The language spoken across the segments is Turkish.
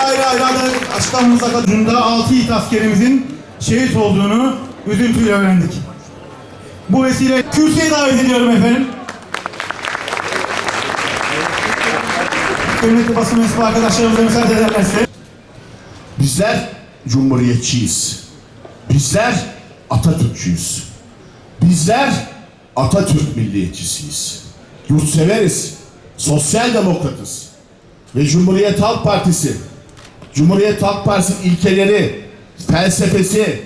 ayrı ayrı ayrı açıklamamıza kadar 6 yiğit askerimizin şehit olduğunu üzüntüyle öğrendik. Bu vesile kürsüye davet ediyorum efendim. Kıymetli basın mensubu arkadaşlarımıza müsaade ederlerse. Bizler cumhuriyetçiyiz. Bizler Atatürkçüyüz. Bizler Atatürk milliyetçisiyiz. Yurtseveriz. Sosyal demokratız. Ve Cumhuriyet Halk Partisi, Cumhuriyet Halk Partisi'nin ilkeleri, felsefesi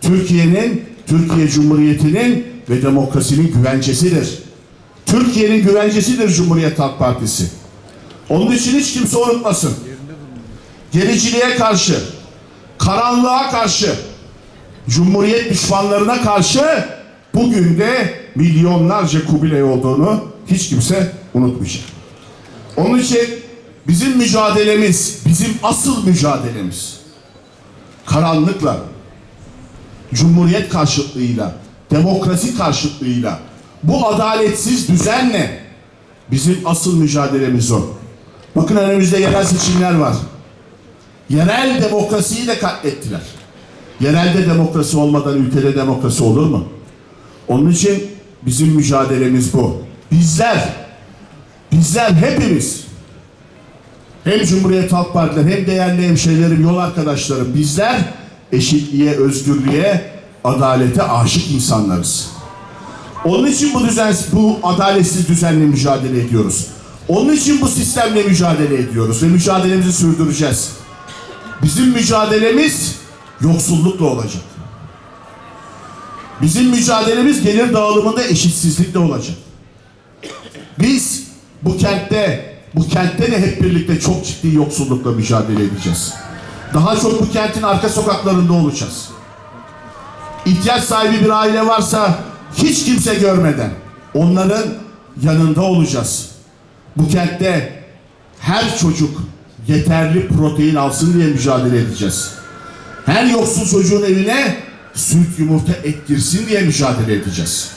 Türkiye'nin, Türkiye Cumhuriyeti'nin ve demokrasinin güvencesidir. Türkiye'nin güvencesidir Cumhuriyet Halk Partisi. Onun için hiç kimse unutmasın gericiliğe karşı, karanlığa karşı, Cumhuriyet düşmanlarına karşı bugün de milyonlarca Kubilay olduğunu hiç kimse unutmayacak. Onun için bizim mücadelemiz, bizim asıl mücadelemiz karanlıkla, Cumhuriyet karşıtlığıyla, demokrasi karşıtlığıyla, bu adaletsiz düzenle bizim asıl mücadelemiz o. Bakın önümüzde yerel seçimler var. Yerel demokrasiyi de katlettiler. Yerelde demokrasi olmadan ülkede demokrasi olur mu? Onun için bizim mücadelemiz bu. Bizler, bizler hepimiz, hem Cumhuriyet Halk Partileri hem değerli hemşehrilerim, yol arkadaşlarım, bizler eşitliğe, özgürlüğe, adalete aşık insanlarız. Onun için bu düzen, bu adaletsiz düzenle mücadele ediyoruz. Onun için bu sistemle mücadele ediyoruz ve mücadelemizi sürdüreceğiz. Bizim mücadelemiz yoksullukla olacak. Bizim mücadelemiz gelir dağılımında eşitsizlikle olacak. Biz bu kentte, bu kentte de hep birlikte çok ciddi yoksullukla mücadele edeceğiz. Daha çok bu kentin arka sokaklarında olacağız. İhtiyaç sahibi bir aile varsa hiç kimse görmeden onların yanında olacağız. Bu kentte her çocuk yeterli protein alsın diye mücadele edeceğiz. Her yoksul çocuğun evine süt, yumurta, et girsin diye mücadele edeceğiz.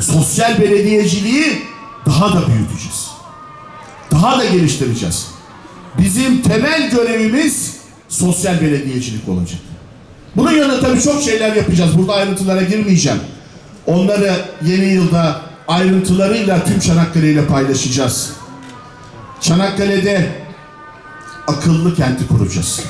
Sosyal belediyeciliği daha da büyüteceğiz. Daha da geliştireceğiz. Bizim temel görevimiz sosyal belediyecilik olacak. Bunun yanında tabii çok şeyler yapacağız. Burada ayrıntılara girmeyeceğim. Onları yeni yılda ayrıntılarıyla tüm Çanakkale ile paylaşacağız. Çanakkale'de akıllı kenti kuracağız.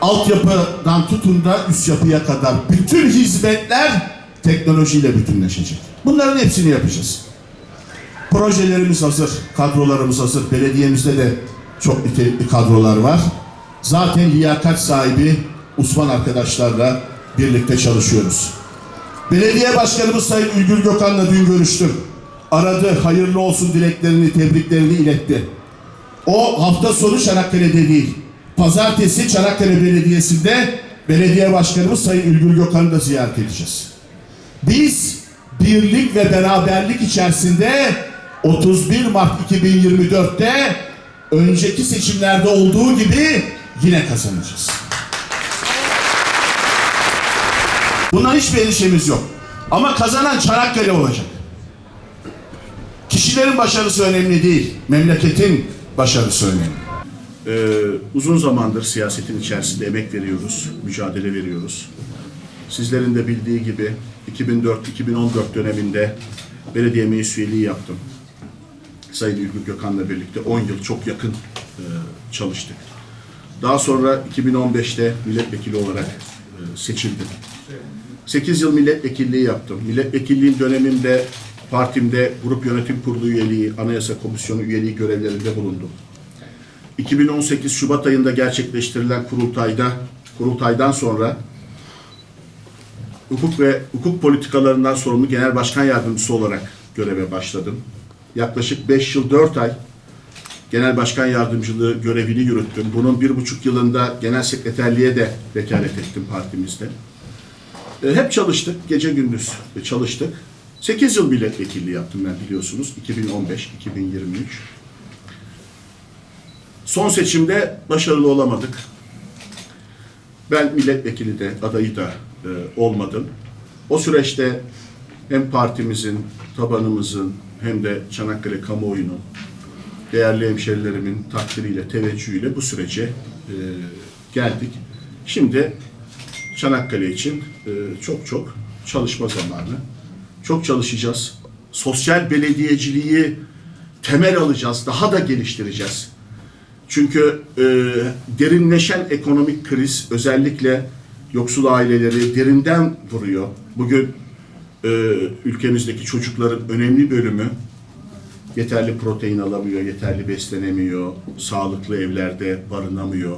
Altyapıdan tutun da üst yapıya kadar bütün hizmetler teknolojiyle bütünleşecek. Bunların hepsini yapacağız. Projelerimiz hazır, kadrolarımız hazır. Belediyemizde de çok nitelikli kadrolar var. Zaten liyakat sahibi Osman arkadaşlarla birlikte çalışıyoruz. Belediye Başkanımız Sayın Ülgür Gökhan'la dün görüştüm. Aradı, hayırlı olsun dileklerini, tebriklerini iletti. O hafta sonu Çanakkale'de değil. Pazartesi Çanakkale Belediyesi'nde belediye başkanımız Sayın Ülgür Gökhan'ı da ziyaret edeceğiz. Biz birlik ve beraberlik içerisinde 31 Mart 2024'te önceki seçimlerde olduğu gibi yine kazanacağız. Bundan hiçbir endişemiz yok. Ama kazanan Çanakkale olacak. Kişilerin başarısı önemli değil. Memleketin başarısı önemli. Ee, uzun zamandır siyasetin içerisinde emek veriyoruz, mücadele veriyoruz. Sizlerin de bildiği gibi 2004-2014 döneminde belediye meclis üyeliği yaptım. Sayın Ülgür Gökhan'la birlikte 10 yıl çok yakın e, çalıştık. Daha sonra 2015'te milletvekili olarak e, seçildim. 8 yıl milletvekilliği yaptım. Milletvekilliğim döneminde partimde grup yönetim kurulu üyeliği, anayasa komisyonu üyeliği görevlerinde bulundum. 2018 Şubat ayında gerçekleştirilen kurultayda kurultaydan sonra hukuk ve hukuk politikalarından sorumlu genel başkan yardımcısı olarak göreve başladım. Yaklaşık 5 yıl 4 ay genel başkan yardımcılığı görevini yürüttüm. Bunun bir buçuk yılında genel sekreterliğe de vekalet ettim partimizde. E, Hep çalıştık, gece gündüz çalıştık. 8 yıl milletvekilliği yaptım ben biliyorsunuz. 2015-2023. Son seçimde başarılı olamadık. Ben milletvekili de adayı da e, olmadım. O süreçte hem partimizin, tabanımızın hem de Çanakkale kamuoyunun değerli hemşerilerimin takdiriyle, teveccühüyle bu sürece e, geldik. Şimdi Çanakkale için e, çok çok çalışma zamanı. Çok çalışacağız. Sosyal belediyeciliği temel alacağız, daha da geliştireceğiz. Çünkü e, derinleşen ekonomik kriz özellikle yoksul aileleri derinden vuruyor. Bugün e, ülkemizdeki çocukların önemli bölümü yeterli protein alamıyor, yeterli beslenemiyor, sağlıklı evlerde barınamıyor.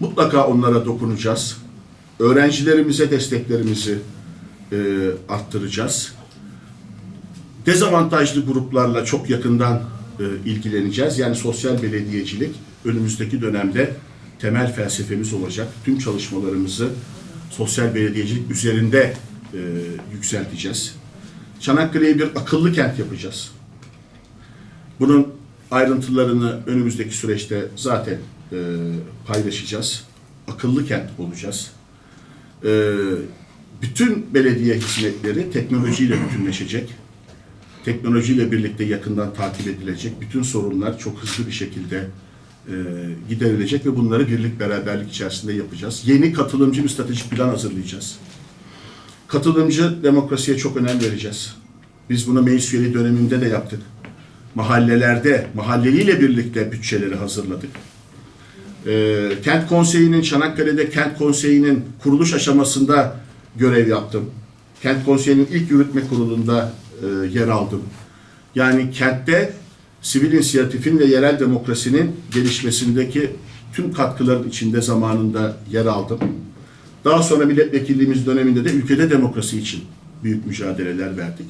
Mutlaka onlara dokunacağız. Öğrencilerimize desteklerimizi e, arttıracağız. Dezavantajlı gruplarla çok yakından e, ilgileneceğiz. Yani sosyal belediyecilik önümüzdeki dönemde temel felsefemiz olacak. Tüm çalışmalarımızı sosyal belediyecilik üzerinde e, yükselteceğiz. Çanakkale'yi bir akıllı kent yapacağız. Bunun ayrıntılarını önümüzdeki süreçte zaten e, paylaşacağız. Akıllı kent olacağız. E, bütün belediye hizmetleri teknolojiyle bütünleşecek. Teknolojiyle birlikte yakından takip edilecek. Bütün sorunlar çok hızlı bir şekilde e, giderilecek ve bunları birlik beraberlik içerisinde yapacağız. Yeni katılımcı bir stratejik plan hazırlayacağız. Katılımcı demokrasiye çok önem vereceğiz. Biz bunu meclis üyeliği döneminde de yaptık. Mahallelerde, mahalleliyle birlikte bütçeleri hazırladık. Ee, Kent Konseyi'nin, Çanakkale'de Kent Konseyi'nin kuruluş aşamasında görev yaptım. Kent Konseyi'nin ilk yürütme kurulunda e, yer aldım. Yani kentte sivil inisiyatifin ve yerel demokrasinin gelişmesindeki tüm katkıların içinde zamanında yer aldım. Daha sonra milletvekilliğimiz döneminde de ülkede demokrasi için büyük mücadeleler verdik.